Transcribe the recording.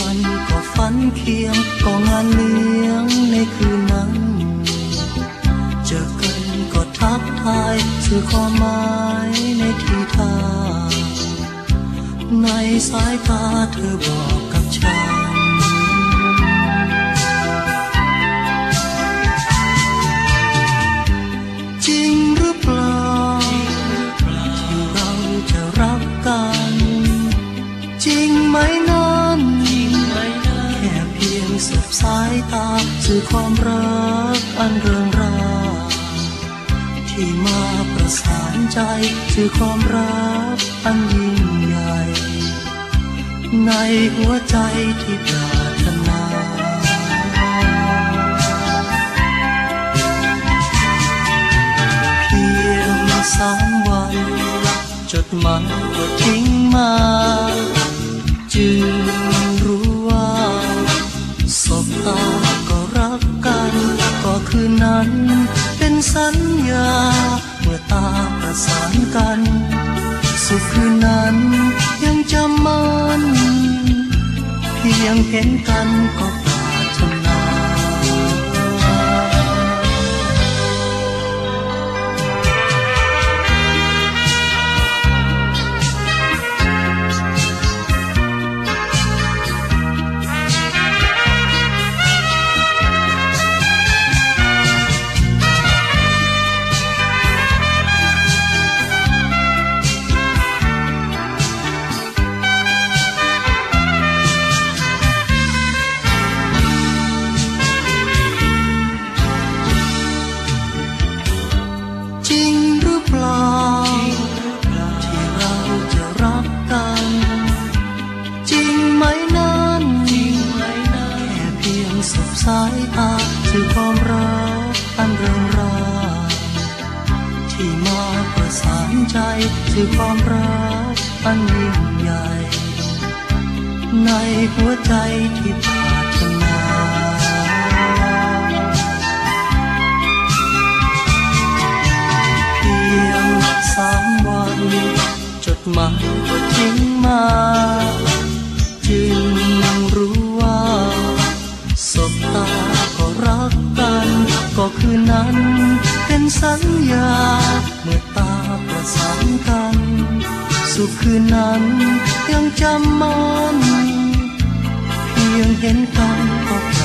กันก็ฝันเคียงก็งานเลี้ยงในคืนนั้น เจอกันก็ทักทายสื่อความหมายในที่ท่าในสายตาเธอบอกกับฉันจริงหรือเปล่าเราจะรักกัน จริงไหม สบสายตาสื่อความรักอันเริงราที่มาประสานใจสื่อความรักอันยิ่งใหญ่ในหัวใจที่ปรารถนาเพียงสามวันจดหมายก็ทิ้งมา จึง ยงเห็นกันก็ สายตาคือความรักอันเริงราที่มาประสานใจคือความรักอันยิ่งใหญ่ ในหัวใจที่ปรารถนาเพียงสามวันจดหมายก็ทิ้งมา เป็นสัญญา เมื่อตาประสานกัน สุขคืนนั้นยังจำมันเพียงเห็นกันก็